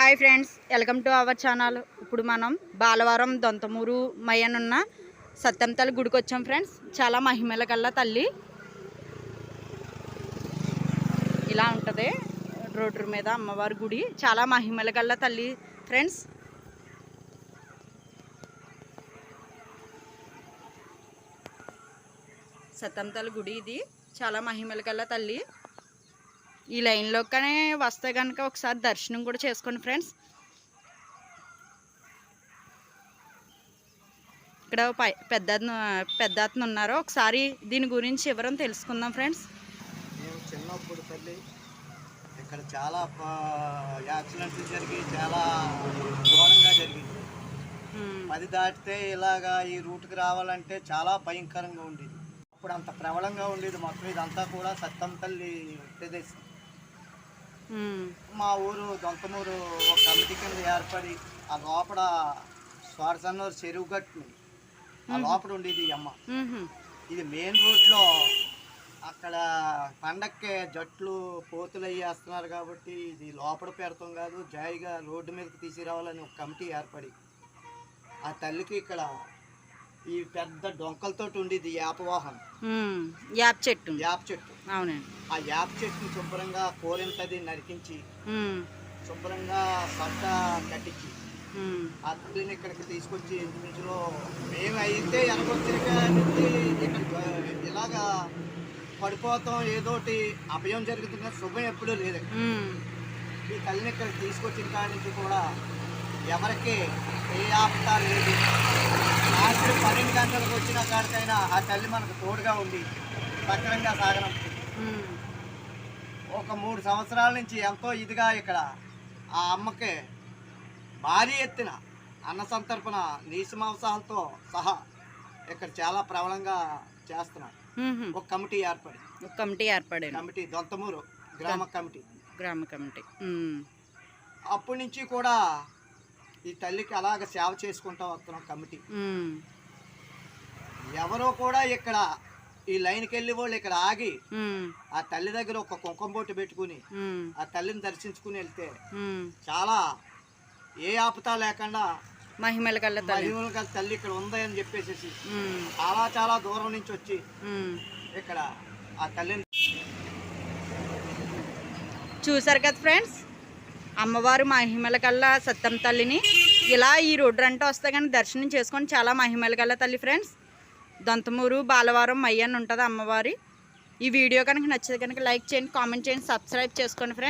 Hi friends welcome to our channel. ఇప్పుడు మనం బాలవరం దొంతమూరు మయ్యనున్న సత్యంతల గుడికి వచ్చాం ఫ్రెండ్స్. చాలా మహిమల కల్లా తల్లి. ఇలా ఉంటుంది రోడ్డు మీద అమ్మవారి గుడి. చాలా మహిమల కల్లా తల్లి ఫ్రెండ్స్. సత్యంతల గుడి ఇది. చాలా మహిమల కల్లా తల్లి. ఈ లైన్లోకనే వస్తే కనుక ఒకసారి దర్శనం కూడా చేసుకోండి ఫ్రెండ్స్. ఇక్కడ పై పెద్ద పెద్ద అతను ఉన్నారు ఒకసారి దీని గురించి వివరం తెలుసుకుందాం ఫ్రెండ్స్. చిన్నప్పుడు తల్లి ఇక్కడ చాలా యాక్సిడెంట్లు జరిగి చాలా ఘోరంగా జరిగింది. పది దాటితే ఇలాగా ఈ రూట్కి రావాలంటే చాలా భయంకరంగా ఉండేది. అప్పుడు అంత ప్రబలంగా ఉండేది మొత్తం ఇదంతా కూడా సత్తం తల్లి ప్రదేశం. మా ఊరు దొంతమూరు ఒక కమిటీ కింద ఏర్పడి ఆ లోపల స్వారసన్నూరు చెరువు గట్టు ఆ లోపల ఉండేది అమ్మ. ఇది మెయిన్ రోడ్లో అక్కడ పండక్కే జట్లు పోతులు అయ్యి వేస్తున్నారు కాబట్టి ఇది లోపల పెడతాం కాదు జాయిగా రోడ్డు మీదకి తీసుకురావాలని ఒక కమిటీ ఏర్పడి. ఆ తల్లికి ఇక్కడ ఈ పెద్ద డొంకలతోటి ఉండేది యాప వాహనం యాప్ చెట్టు. యాప చెట్టు. అవునండి. ఆ యాప చెట్టుని శుభ్రంగా కోరింతది నరికించి శుభ్రంగా పట్ట కట్టించి ఆ తల్లిని ఇక్కడికి తీసుకొచ్చి ఇంచుమించులో మేము అయితే ఎనకొచ్చినగా నుంచి ఇక్కడ ఇలాగా పడిపోతాం ఏదోటి అభయం జరుగుతున్న శుభం ఎప్పుడూ లేదు. ఈ తల్లిని ఇక్కడికి తీసుకొచ్చిన కాడి నుంచి కూడా ఎవరికి ఏ ఆపద లేదు. రాత్రి పన్నెండు గంటలకు వచ్చిన కాడికైనా ఆ తల్లి మనకు తోడుగా ఉండి సక్రంగా ఉమ్, ఒక మూడు సంవత్సరాల నుంచి ఎంతో ఇదిగా ఇక్కడ ఆ అమ్మకి భారీ ఎత్తున అన్న సంతర్పణ నీసు మాంసాలతో సహా ఇక్కడ చాలా ప్రబలంగా చేస్తున్నారు. ఒక కమిటీ ఏర్పడి ఒక కమిటీ ఏర్పడాను కమిటీ దొంతమూరు గ్రామ కమిటీ. గ్రామ కమిటీ. అప్పటి నుంచి కూడా ఈ తల్లికి అలాగ సేవ చేసుకుంటా వస్తున్నాం కమిటీ. ఎవరో కూడా ఇక్కడ ఈ లైన్కి వెళ్ళి వాళ్ళు ఇక్కడ ఆగి ఆ తల్లి దగ్గర ఒక కుంకుమ బొట్టు పెట్టుకుని ఆ తల్లిని దర్శించుకుని వెళ్తే. చాలా ఏ ఆపత లేకుండా మహిమల కల్ల తల్లి. మహిమలు గల తల్లి ఇక్కడ ఉందని చెప్పేసి చాలా చాలా దూరం నుంచి వచ్చి. ఇక్కడ ఆ తల్లిని చూసారు కదా ఫ్రెండ్స్? అమ్మవారు మహిమల కల్లా సత్యం తల్లిని. ఇలా ఈ రోడ్డు అంటే వస్తే కానీ దర్శనం చేసుకొని చాలా మహిమల కల్లా తల్లి ఫ్రెండ్స్. దొంతమూరు బాలవారం మయ్యని ఉంటుంది అమ్మవారి. ఈ వీడియో కనుక నచ్చితే కనుక లైక్ చేయండి కామెంట్ చేయండి సబ్స్క్రైబ్ చేసుకోండి ఫ్రెండ్స్.